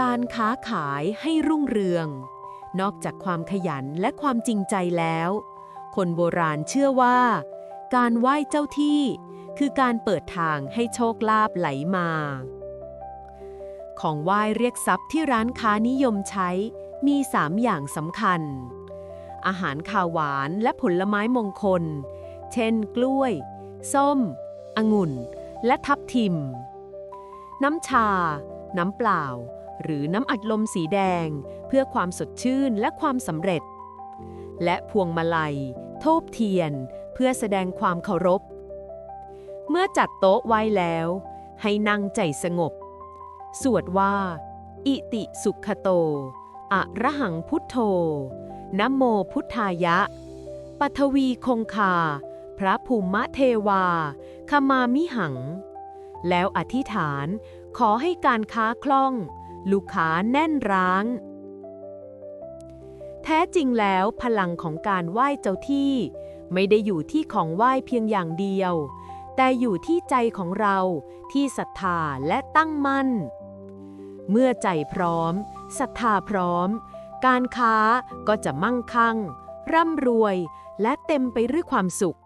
การค้าขายให้รุ่งเรือง นอกจากความขยันและความจริงใจแล้ว คนโบราณเชื่อว่า การไหว้เจ้าที่ คือการเปิดทางให้โชคลาภไหลมา ของไหว้เรียกทรัพย์ที่ร้านค้านิยมใช้มี3อย่างสำคัญ อาหารข้าวหวานและผลไม้มงคล เช่น กล้วย ส้ม องุ่น และทับทิม น้ำชา น้ำเปล่า หรือน้ำอัดลมสีแดง เพื่อความสดชื่นและความสำเร็จ และพวงมาลัยทูบเทียน เพื่อแสดงความเคารพ เมื่อจัดโต๊ะไว้แล้ว ให้นั่งใจสงบ สวดว่า อิติสุขโต อะระหังพุทโธนโมพุทธายะ ปัทวีคงคา พระภูมิเทวา ขมามิหัง แล้วอธิษฐานขอให้การค้าคล่อง ลูกค้าแน่นร้านแท้จริงแล้วพลังของการไหว้เจ้าที่ ไม่ได้อยู่ที่ของไหว้เพียงอย่างเดียว แต่อยู่ที่ใจของเราที่ศรัทธาและตั้งมั่น เมื่อใจพร้อมศรัทธาพร้อม การค้าก็จะมั่งคั่ง ร่ำรวย และเต็มไปด้วยความสุข